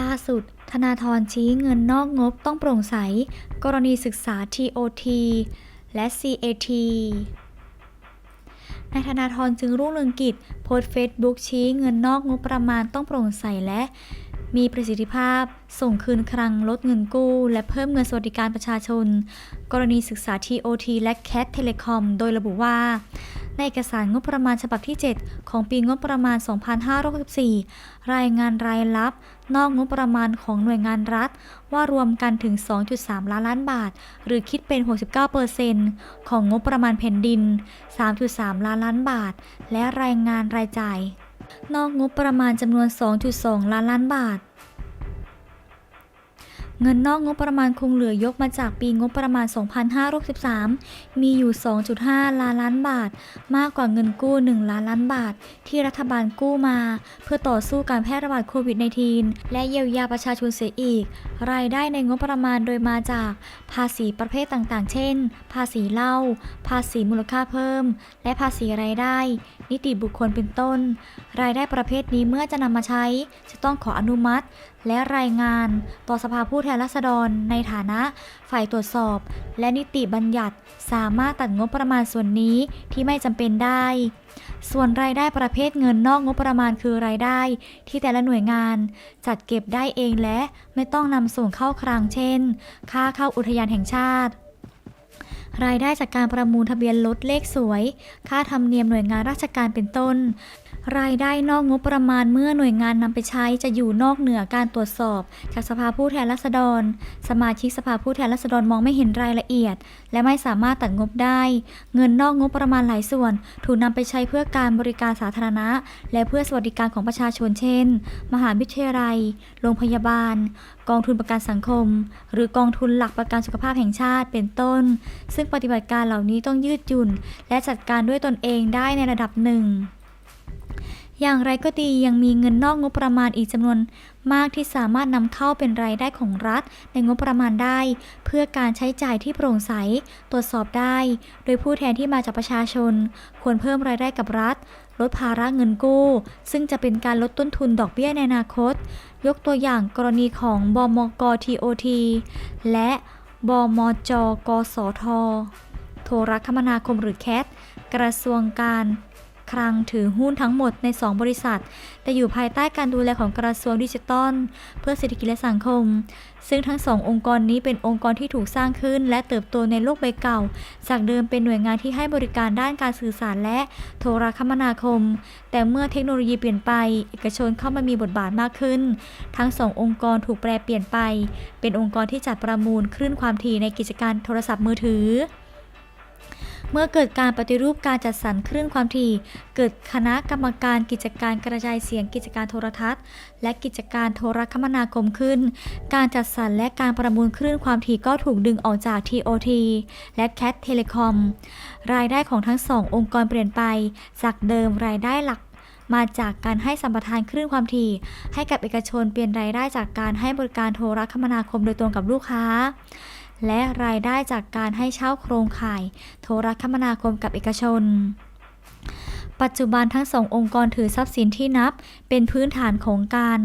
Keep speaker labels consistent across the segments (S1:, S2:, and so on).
S1: ล่าสุด ธนาธรชี้เงินนอกงบต้องโปร่งใส กรณีศึกษา TOT และ CAT นายธนาธรจึงรุ่งเรืองกิจ โพสต์เฟซบุ๊กชี้เงินนอกงบประมาณต้องโปร่งใสและ มีประสิทธิภาพ ส่งคืนคลังลดเงินกู้ และเพิ่มเงินสวัสดิการประชาชน กรณีศึกษา TOT และ CAT Telecom โดยระบุว่า ในเอกสารงบประมาณฉบับที่ 7 ของปีงบประมาณ 2564 รายงานรายรับ นอกงบประมาณของหน่วยงานรัฐ ว่ารวมกันถึง 2.3 ล้านล้านบาท หรือคิดเป็น 69%ของงบประมาณแผ่นดิน 3.3 ล้านล้านบาท และรายงานรายจ่าย นอกงบประมาณจำนวน 2.2 ล้านล้านบาท เงินนอกงบประมาณคงเหลือยกมาจากปีงบประมาณ 2563 มีอยู่ 2.5 ล้านล้านบาท มากกว่าเงินกู้ 1 ล้านล้านบาท ที่รัฐบาลกู้มา เพื่อต่อสู้การแพร่ระบาดโควิด -19 และเยียวยาประชาชนเสียอีก รายได้ในงบประมาณโดยมาจากภาษีประเภทต่างๆ เช่น ภาษีเหล้า ภาษีมูลค่าเพิ่ม และภาษีรายได้ นิติบุคคลเป็นต้น รายได้ประเภทนี้เมื่อจะนำมาใช้ จะต้องขออนุมัติ และรายงานต่อสภาผู้แทนราษฎร ในฐานะ ฝ่ายตรวจสอบ และนิติบัญญัติสามารถตัดงบประมาณส่วนนี้ที่ไม่จำเป็นได้ ส่วนรายได้ประเภทเงินนอกงบประมาณคือรายได้ ที่แต่ละหน่วยงาน จัดเก็บได้เองและไม่ต้องนำส่งเข้าคลังเช่น ค่าเข้าอุทยานแห่งชาติ รายได้จากการประมูลทะเบียนรถเลขสวย ค่าธรรมเนียมหน่วยงานราชการเป็นต้น รายได้นอกงบประมาณเมื่อหน่วยงานนำไปใช้จะอยู่นอกเหนือการตรวจสอบ จากสภาผู้แทนราษฎร สมาชิกสภาผู้แทนราษฎรมองไม่เห็นรายละเอียด และไม่สามารถตัดงบได้ เงินนอกงบประมาณหลายส่วน ถูกนำไปใช้เพื่อการบริการสาธารณะ และเพื่อสวัสดิการของประชาชนเช่น มหาวิทยาลัย โรงพยาบาล กองทุนประกันสังคม หรือกองทุนหลักประกันสุขภาพแห่งชาติเป็นต้น ซึ่งปฏิบัติการเหล่านี้ต้องยืดหยุ่น และจัดการด้วยตนเองได้ในระดับหนึ่ง อย่างไรก็ดียังมีเงินนอกงบประมาณอีกจำนวนมากที่สามารถนำเข้าเป็นรายได้ของรัฐในงบประมาณได้ เพื่อการใช้จ่ายที่โปร่งใส ตรวจสอบได้ โดยผู้แทนที่มาจากประชาชน ควรเพิ่มรายได้กับรัฐ ลดภาระเงินกู้ ซึ่งจะเป็นการลดต้นทุนดอกเบี้ยในอนาคต ยกตัวอย่างกรณีของบมก TOT และบมจกสทโทรคมนาคมหรือแคทกระทรวงการ คลังถือหุ้นทั้งหมดใน 2 บริษัท แต่อยู่ภายใต้การดูแลของกระทรวงดิจิทัล เพื่อเศรษฐกิจและสังคม ซึ่งทั้งสององค์กรนี้เป็นองค์กรที่ถูกสร้างขึ้น และเติบโตในโลกใบเก่า จากเดิมเป็นหน่วยงานที่ให้บริการด้านการสื่อสารและโทรคมนาคม แต่เมื่อเทคโนโลยีเปลี่ยนไป เอกชนเข้ามามีบทบาทมากขึ้น ทั้งสององค์กรถูกแปลเปลี่ยนไป เป็นองค์กรที่จัดประมูลคลื่นความถี่ในกิจการโทรศัพท์มือถือ เมื่อเกิดการปฏิรูปการจัดสรรคลื่นความถี่ เกิดคณะกรรมการกิจการกระจายเสียงกิจการโทรทัศน์ และกิจการโทรคมนาคมขึ้น การจัดสรรและการประมูลคลื่นความถี่ก็ถูกดึงออกจาก TOT และ CAT Telecom รายได้ของทั้งสององค์กรเปลี่ยนไป จากเดิมรายได้หลักมาจากการให้สัมปทานคลื่นความถี่ ให้กับเอกชนเปลี่ยนรายได้จากการให้บริการโทรคมนาคมโดยตรงกับลูกค้า และรายได้จากการให้เช่าโครงข่าย โทรคมนาคมกับเอกชน ปัจจุบันทั้งสององค์กรถือทรัพย์สินที่นับ เป็นพื้นฐานของการ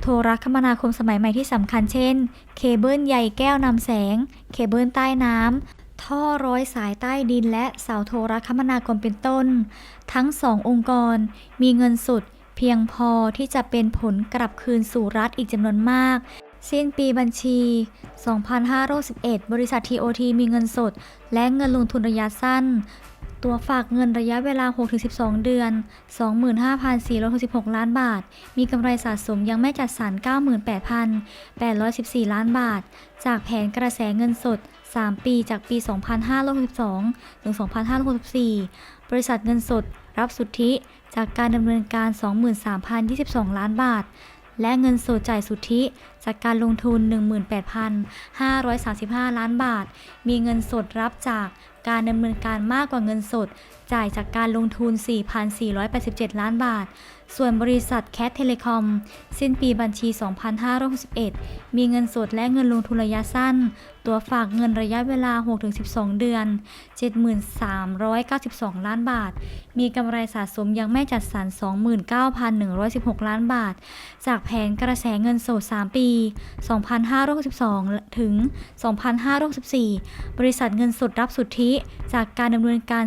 S1: โทรคมนาคมสมัยใหม่ที่สำคัญเช่น เคเบิลใยแก้วนำแสง เคเบิลใต้น้ำ ท่อร้อยสายใต้ดินและเสาโทรคมนาคมเป็นต้น ทั้งสององค์กรมีเงินสุดเพียงพอที่จะเป็นผลกลับคืนสู่รัฐอีกจำนวนมาก สิ้นปีบัญชี 2511 บริษัท TOT มีเงินสด และเงินลงทุนระยะสั้น ตัวฝากเงินระยะเวลา 6-12 เดือน 25,466 ล้านบาท มีกำไรสะสมยังไม่จัดสรร 98,814 ล้านบาท จากแผนกระแสเงินสด 3 ปีจากปี 2562 ถึง 2564 บริษัทเงินสด รับสุทธิจากการดำเนินการ 23,022 ล้านบาท และเงินสดจ่ายสุทธิ จากการลงทุน 18,535 ล้านบาท มีเงินสดรับจากการดำเนินการมากกว่าเงินสด จ่ายจากการลงทุน 4,487 ล้านบาท ส่วนบริษัทแคทเทเลคอมสิ้นปีบัญชี 2561 มีเงินสดและเงินลงทุนระยะสั้น ตัวฝากเงินระยะเวลา 6-12 เดือน 73,92 ล้านบาท มีกำไรสะสมยังไม่จัดสรร 29,116 ล้านบาท จากแผนกระแสเงินสด 3 ปี 2562 ถึง 2564 บริษัทเงินสดรับสุทธิ จากการดำเนินการ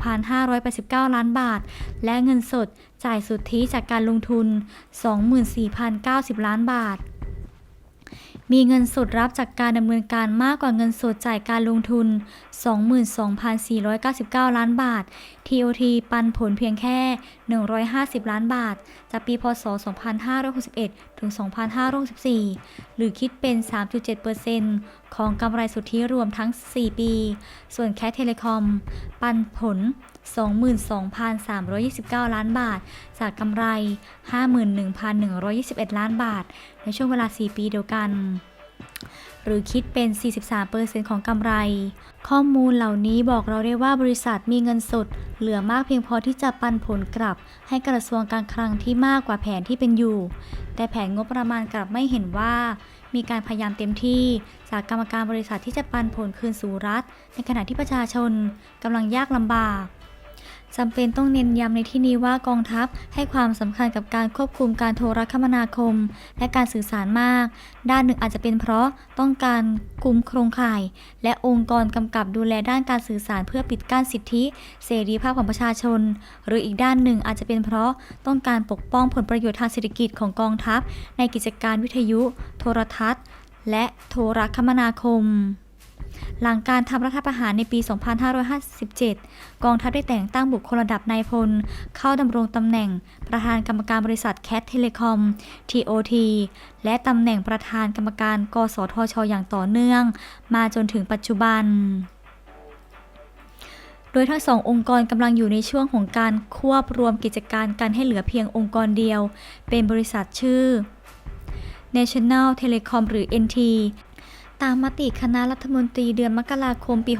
S1: 46,589 ล้านบาท และเงินสด จ่ายสุทธิจากการลงทุน 24,090 ล้านบาท มีเงินสดรับจากการดำเนินการมากกว่าเงินสดจ่ายการลงทุน 22,499 ล้านบาท TOT ปันผลเพียงแค่ 150 ล้านบาท จากปีพศ 2561 ถึง 2564 หรือคิดเป็น 3.7%ของกำไรสุทธิรวมทั้ง 4 ปี ส่วนแคทเทเลคอม ปันผล 22,329 ล้านบาท จากกำไร 51,121 ล้านบาท ในช่วงเวลา 4 ปีเดียวกัน หรือคิดเป็น 43%ของกำไร ข้อมูลเหล่านี้บอกเราได้ว่าบริษัทมีเงินสด เหลือมากเพียงพอที่จะปันผลกลับ ให้กระทรวงการคลังที่มากกว่าแผนที่เป็นอยู่ แต่แผนงบประมาณกลับไม่เห็นว่ามีการพยายามเต็มที่จากกรรมการบริษัทที่จะปันผลคืนสู่รัฐ ในขณะที่ประชาชนกำลังยากลำบาก จำเป็นต้องเน้นย้ำในที่นี้ว่ากองทัพให้ความสำคัญกับการควบคุมการโทรคมนาคม และการสื่อสารมาก ด้านหนึ่งอาจจะเป็นเพราะต้องการคุมโครงข่าย และองค์กรกำกับดูแลด้านการสื่อสารเพื่อปิดกั้นสิทธิ เสรีภาพของประชาชน หรืออีกด้านหนึ่งอาจจะเป็นเพราะต้องการปกป้องผลประโยชน์ทางเศรษฐกิจของกองทัพ ในกิจการวิทยุ โทรทัศน์ และโทรคมนาคม หลังการทำรัฐประหารในปี 2557 กองทัพได้แต่งตั้งบุคคลระดับนายพล เข้าดำรงตำแหน่งประธานกรรมการบริษัทแคทเทเลคอม TOT และตำแหน่งประธานกรรมการ กสทช อย่างต่อเนื่อง มาจนถึงปัจจุบันโดยทั้งสององค์กรกำลังอยู่ในช่วงของการควบรวมกิจการกันให้เหลือเพียงองค์กรเดียว เป็นบริษัทชื่อ National Telecom หรือ NT ตามมติคณะรัฐมนตรีเดือนมกราคมปี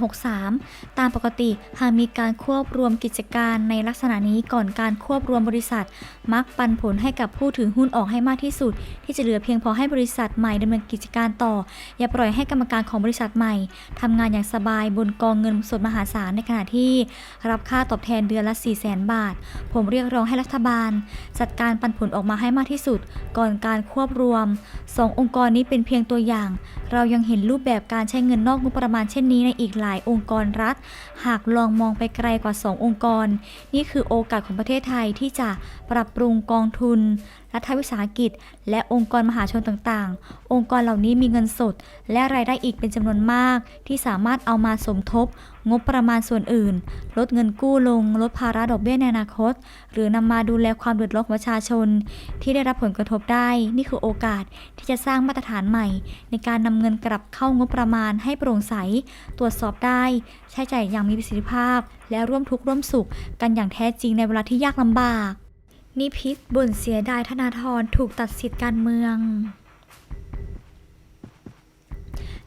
S1: 63 ตามปกติหากมีการควบรวมกิจการในลักษณะนี้ก่อนการควบรวมบริษัท มักปันผลให้กับผู้ถือหุ้นออกให้มากที่สุด ที่จะเหลือเพียงพอให้บริษัทใหม่ดำเนินกิจการต่อ อย่าปล่อยให้กรรมการของบริษัทใหม่ทำงานอย่างสบายบนกองเงินสดมหาศาลในขณะที่รับค่าตอบแทนเดือนละ 4 0 0 0 0 0 บาท ผมเรียกร้องให้รัฐบาล จัดการปันผลออกมาให้มากที่สุด ก่อนการควบรวมสององค์กรนี้เป็นเพียงตัวอย่าง เรายังเห็น็นรูปแบบการใช้เงินนอกงบประมาณเช่นนี้ในอีกหลายองค์กรรัฐ หากลองมองไปไกลกว่า 2 องค์กร นี่คือโอกาสของประเทศไทยที่จะปรับปรุงกองทุน รัฐวิสาหกิจ และองค์กรมหาชนต่างๆ องค์กรเหล่านี้มีเงินสด และรายได้อีกเป็นจำนวนมาก ที่สามารถเอามาสมทบ งบประมาณส่วนอื่น ลดเงินกู้ลง ลดภาระดอกเบี้ยในอนาคต หรือนำมาดูแลความเดือดร้อนของประชาชน ที่ได้รับผลกระทบได้ นี่คือโอกาสที่จะสร้างมาตรฐานใหม่ ในการนำเงินกลับเข้างบประมาณให้โปร่งใส ตรวจสอบได้ ใช้จ่ายอย่างมีประสิทธิภาพ และร่วมทุกข์ร่วมสุขกันอย่างแท้จริงในเวลาที่ยากลำบาก นิพิษบ่นเสียดายธนาธรถูกตัดสิทธิ์การเมือง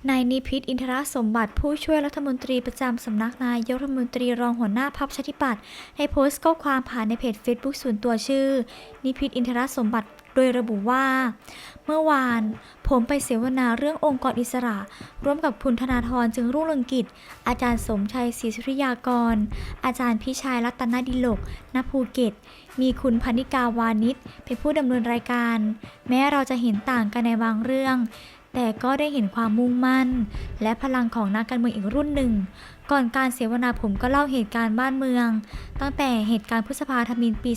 S1: นายนิพิษอินทรสมบัติผู้ช่วยรัฐมนตรีประจำสำนักนายกรัฐมนตรีรองหัวหน้าพรรคชาธิปัตย์ได้โพสต์ข้อความผ่านในเพจ Facebook ส่วนตัวชื่อ นิพิษอินทรสมบัติ โดยระบุว่า เมื่อวานผมไปเสวนาเรื่ององค์กรอิสระ ร่วมกับคุณธนาธรจึงรุ่งเรืองกิจ อาจารย์สมชัยศรีสุริยากร อาจารย์พิชัยรัตนดิลกณภูเก็ต มีคุณพนิกาวานิชเป็นผู้ดำเนินรายการ แม้เราจะเห็นต่างกันในบางเรื่อง แต่ก็ได้เห็นความมุ่งมั่น และพลังของนักการเมืองอีกรุ่นหนึ่ง ก่อนการเสวนาผมก็เล่าเหตุการณ์บ้านเมือง ตั้งแต่เหตุการณ์พฤษภาธมินปี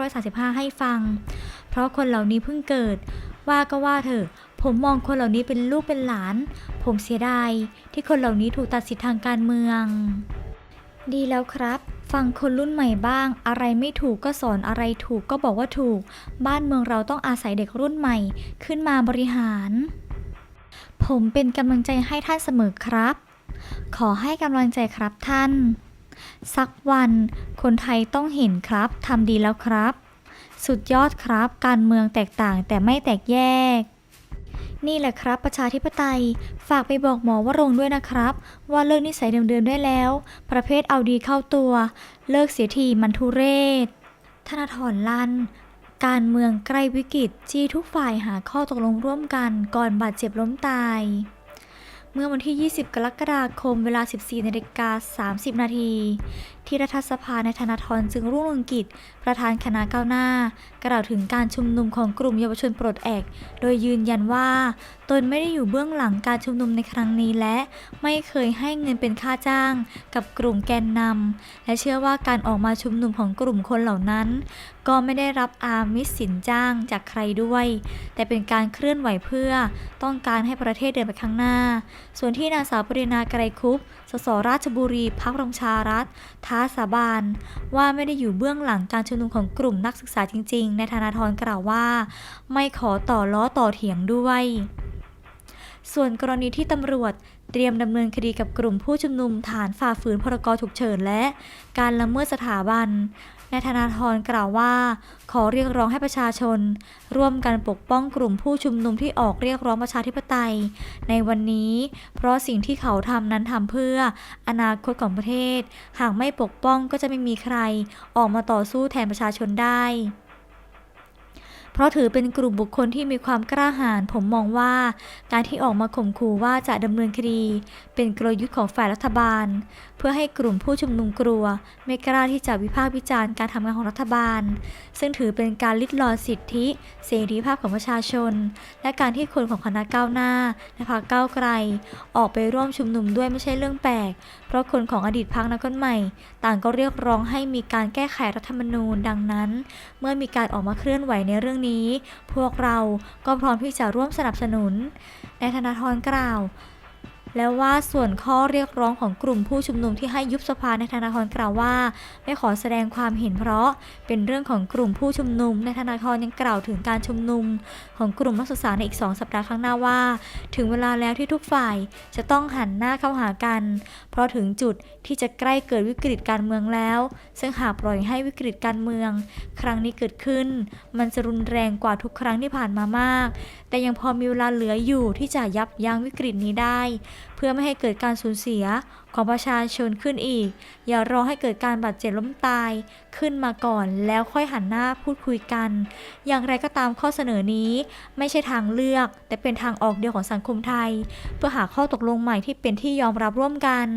S1: 2535 ให้ฟัง เพราะคนเหล่านี้เพิ่งเกิด ว่าก็ว่าเถอะ ผมมองคนเหล่านี้เป็นลูกเป็นหลาน ผมเสียดายที่คนเหล่านี้ถูกตัดสิทธิทางการเมือง ดีแล้วครับฟังคนรุ่นใหม่บ้าง อะไรไม่ถูกก็สอนอะไรถูกก็บอกว่าถูก บ้านเมืองเราต้องอาศัยเด็กรุ่นใหม่ ขึ้นมาบริหาร ผมเป็นกำลังใจให้ท่านเสมอครับ ขอให้กำลังใจครับท่าน สักวันคนไทยต้องเห็นครับทำดีแล้วครับ สุดยอดครับการเมืองแตกต่างแต่ไม่แตกแยก นี่แหละครับประชาธิปไตย ฝากไปบอกหมอวรงด้วยนะครับ ว่าเลิกนิสัยเดิมๆได้แล้ว ประเภทเอาดีเข้าตัว เลิกเสียทีมันทุเรศ ธนาธรลั่นการเมืองใกล้วิกฤตจี้ทุกฝ่ายหาข้อตกลงร่วมกันก่อนบาดเจ็บล้มตาย เมื่อวันที่ 20 กรกฎาคมเวลา 14นาฬิกา30 นาที ที่รัฐสภาในธนาธรจึงรุ่งเรืองกิจ ประธานคณะก้าวหน้า กล่าวถึงการชุมนุมของกลุ่มเยาวชนปลดแอก โดยยืนยันว่า ตนไม่ได้อยู่เบื้องหลังการชุมนุมในครั้งนี้และ ไม่เคยให้เงินเป็นค่าจ้าง กับกลุ่มแกนนำและเชื่อว่าการออกมาชุมนุมของกลุ่มคนเหล่านั้น ก็ไม่ได้รับอามิสสินจ้างจากใครด้วย แต่เป็นการเคลื่อนไหวเพื่อต้องการให้ประเทศเดินไปข้างหน้า ส่วนที่นางสาวปรินาไกรคุปสสราชบุรีพักประชารัฐท้าสาบานว่าไม่ได้อยู่เบื้องหลังการชุมนุมของกลุ่มนักศึกษาจริง ๆ ในธนาธรกล่าวว่า ไม่ขอต่อล้อต่อเถียงด้วย ส่วนกรณีที่ตำรวจเตรียมดำเนินคดีกับกลุ่มผู้ชุมนุมฐานฝ่าฝืนพรกฉุกเฉินและ การละเมิดสถาบัน นายธนาธรกล่าวว่า ขอเรียกร้องให้ประชาชน ร่วมกันปกป้องกลุ่มผู้ชุมนุมที่ออกเรียกร้องประชาธิปไตย ในวันนี้ เพราะสิ่งที่เขาทำนั้นทำเพื่ออนาคตของประเทศ หากไม่ปกป้องก็จะไม่มีใคร ออกมาต่อสู้แทนประชาชนได้ เพราะถือเป็นกลุ่มบุคคลที่มีความกล้าหาญผมมองว่า การที่ออกมาข่มขู่ว่าจะดำเนินคดี เป็นกลยุทธ์ของฝ่ายรัฐบาล เพื่อให้กลุ่มผู้ชุมนุมกลัว ไม่กล้าที่จะวิพากษ์วิจารณ์การทำงานของรัฐบาล ซึ่งถือเป็นการลิดรอนสิทธิ เสรีภาพของประชาชน และการที่คนของคณะก้าวหน้าและพรรคก้าวไกล ออกไปร่วมชุมนุมด้วยไม่ใช่เรื่องแปลก เพราะคนของอดีตพรรคนักก้นใหม่ต่างก็เรียกร้องให้มีการแก้ไขรัฐธรรมนูญ ดังนั้น เมื่อมีการออกมาเคลื่อนไหวในเรื่องนี้พวกเราก็พร้อมที่จะร่วมสนับสนุนนายธนาธรกล่าว แล้วว่าส่วนข้อเรียกร้องของกลุ่มผู้ชุมนุมที่ให้ยุบสภาในธนาธรกล่าวว่า ไม่ขอแสดงความเห็นเพราะเป็นเรื่องของกลุ่มผู้ชุมนุมในธนาธรยังกล่าวถึงการชุมนุม ของกลุ่มนักศึกษาในอีก 2 สัปดาห์ข้างหน้าว่า ถึงเวลาแล้วที่ทุกฝ่ายจะต้องหันหน้าเข้าหากัน เพราะถึงจุดที่จะใกล้เกิดวิกฤตการเมืองแล้ว ซึ่งหากปล่อยให้วิกฤตการเมือง ครั้งนี้เกิดขึ้น มันจะรุนแรงกว่าทุกครั้งที่ผ่านมามาก แต่ยังพอมีเวลาเหลืออยู่ที่จะยับยั้งวิกฤตนี้ได้เพื่อไม่ให้เกิดการสูญเสียของประชาชนขึ้นอีก อย่ารอให้เกิดการบาดเจ็บล้มตายขึ้นมาก่อนแล้วค่อยหันหน้าพูดคุยกัน อย่างไรก็ตามข้อเสนอนี้ ไม่ใช่ทางเลือก แต่เป็นทางออกเดียวของสังคมไทย เพื่อหาข้อตกลงใหม่ที่เป็นที่ยอมรับร่วมกัน